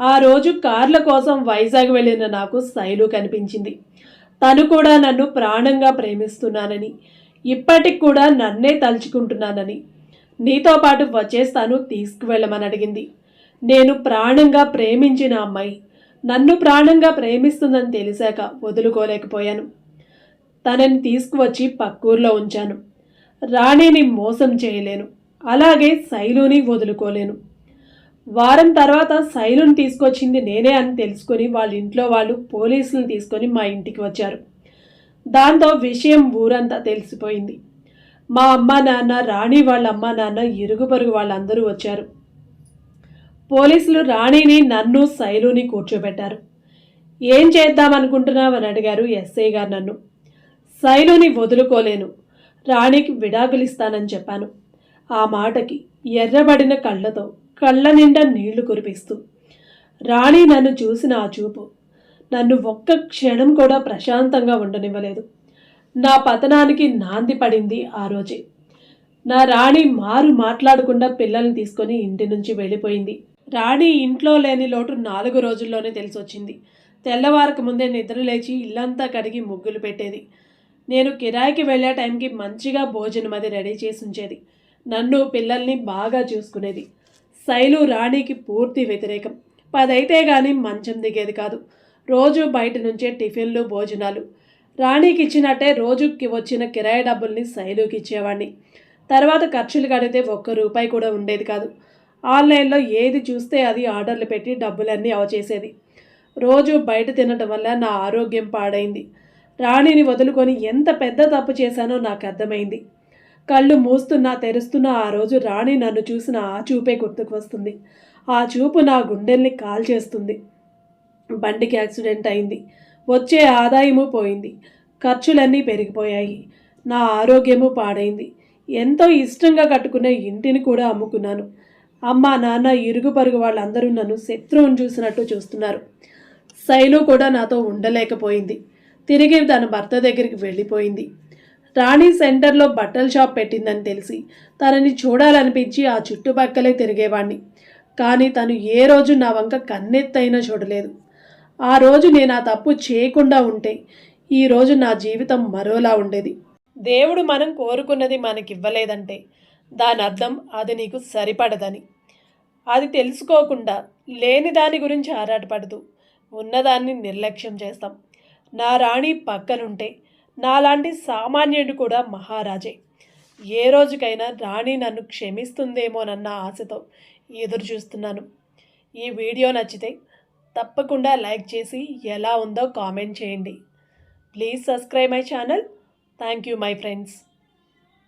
ఆ రోజు కార్ల కోసం వైజాగ్ వెళ్ళిన నాకు శైలు కనిపించింది. తను కూడా నన్ను ప్రాణంగా ప్రేమిస్తున్నానని ఇప్పటికి కూడా నన్నే తలుచుకుంటున్నానని నీతో పాటు వచ్చేస్తాను తీసుకువెళ్ళమని అడిగింది. నేను ప్రాణంగా ప్రేమించిన అమ్మాయి నన్ను ప్రాణంగా ప్రేమిస్తుందని తెలిసాక వదులుకోలేకపోయాను. తనని తీసుకువచ్చి పక్కూర్లో ఉంచాను. రాణిని మోసం చేయలేను. అలాగే శైలుని వదులుకోలేను. వారం తర్వాత శైలుని తీసుకొచ్చింది నేనే అని తెలుసుకొని వాళ్ళ ఇంట్లో వాళ్ళు పోలీసులను తీసుకొని మా ఇంటికి వచ్చారు. దాంతో విషయం ఊరంతా తెలిసిపోయింది. మా అమ్మ నాన్న రాణి వాళ్ళ అమ్మ నాన్న ఇరుగు పొరుగు వాళ్ళందరూ వచ్చారు. పోలీసులు రాణిని నన్ను శైలుని కూర్చోబెట్టారు. ఏం చేద్దామనుకుంటున్నావని అడిగారు ఎస్ఐ గారు నన్ను. శైలుని వదులుకోలేను. రాణికి విడాకులు ఇస్తానని చెప్పాను. ఆ మాటకి ఎర్రబడిన కళ్ళతో కళ్ళ నిండా నీళ్ళు కురిపిస్తూ. రాణి నన్ను చూసిన ఆ చూపు నన్ను ఒక్క క్షణం కూడా ప్రశాంతంగా ఉండనివ్వలేదు. నా పతనానికి నాంది పడింది ఆ రోజే. నా రాణి మారు మాట్లాడకుండా పిల్లల్ని తీసుకొని ఇంటి నుంచి వెళ్ళిపోయింది. రాణి ఇంట్లో లేని లోటు నాలుగు రోజుల్లోనే తెలిసొచ్చింది. తెల్లవారకు ముందే నిద్ర లేచి ఇల్లంతా కడిగి ముగ్గులు పెట్టేది. నేను కిరాయికి వెళ్ళే టైంకి మంచిగా భోజనం అది రెడీ చేసి ఉంచేది. నన్ను పిల్లల్ని బాగా చూసుకునేది. శైలు రాణికి పూర్తి వ్యతిరేకం. పదైతే కానీ మంచం దిగేది కాదు. రోజు బయట నుంచే టిఫిన్లు భోజనాలు. రాణికి ఇచ్చినట్టే రోజుకి వచ్చిన కిరాయి డబ్బుల్ని శైలుకి ఇచ్చేవాడిని తర్వాత ఖర్చులు కడితే ఒక్క రూపాయి కూడా ఉండేది కాదు. ఆన్లైన్లో ఏది చూస్తే అది ఆర్డర్లు పెట్టి డబ్బులన్నీ అవచేసేది రోజు బయట తినటం వల్ల నా ఆరోగ్యం పాడైంది. రాణిని వదులుకొని ఎంత పెద్ద తప్పు చేశానో నాకు అర్థమైంది. కళ్ళు మూస్తున్నా తెరుస్తున్నా ఆ రోజు రాణి నన్ను చూసిన ఆ చూపే గుర్తుకు వస్తుంది. ఆ చూపు నా గుండెల్ని కాల్చేస్తుంది బండికి యాక్సిడెంట్ అయింది. వచ్చే ఆదాయము పోయింది. ఖర్చులన్నీ పెరిగిపోయాయి. నా ఆరోగ్యము పాడైంది. ఎంతో ఇష్టంగా కట్టుకునే ఇంటిని కూడా అమ్ముకున్నాను. అమ్మ నాన్న ఇరుగు పరుగు వాళ్ళందరూ నన్ను శత్రువుని చూసినట్టు చూస్తున్నారు. శైలు కూడా నాతో ఉండలేకపోయింది. తిరిగి తన భర్త దగ్గరికి వెళ్ళిపోయింది. రాణి సెంటర్లో బట్టల షాప్ పెట్టిందని తెలిసి తనని చూడాలనిపించి ఆ చుట్టుపక్కలే తిరిగేవాణ్ణి. కానీ తను ఏ రోజు నా వంక కన్నెత్తైనా చూడలేదు. ఆ రోజు నేను ఆ తప్పు చేయకుండా ఉంటే ఈ రోజు నా జీవితం మరోలా ఉండేది. దేవుడు మనం కోరుకున్నది మనకివ్వలేదంటే దాని అర్థం అది నీకు సరిపడదని. అది తెలుసుకోకుండా లేని దాని గురించి ఆరాటపడుతూ ఉన్నదాన్ని నిర్లక్ష్యం చేస్తాం. నా రాణి పక్కనుంటే నాలాంటి సామాన్యుడు కూడా మహారాజే. ఏ రోజుకైనా రాణి నన్ను క్షమిస్తుందేమోనన్న ఆశతో ఎదురు చూస్తున్నాను. ఈ వీడియో నచ్చితే తప్పకుండా లైక్ చేసి ఎలా ఉందో కామెంట్ చేయండి. Please subscribe my channel. Thank you my friends.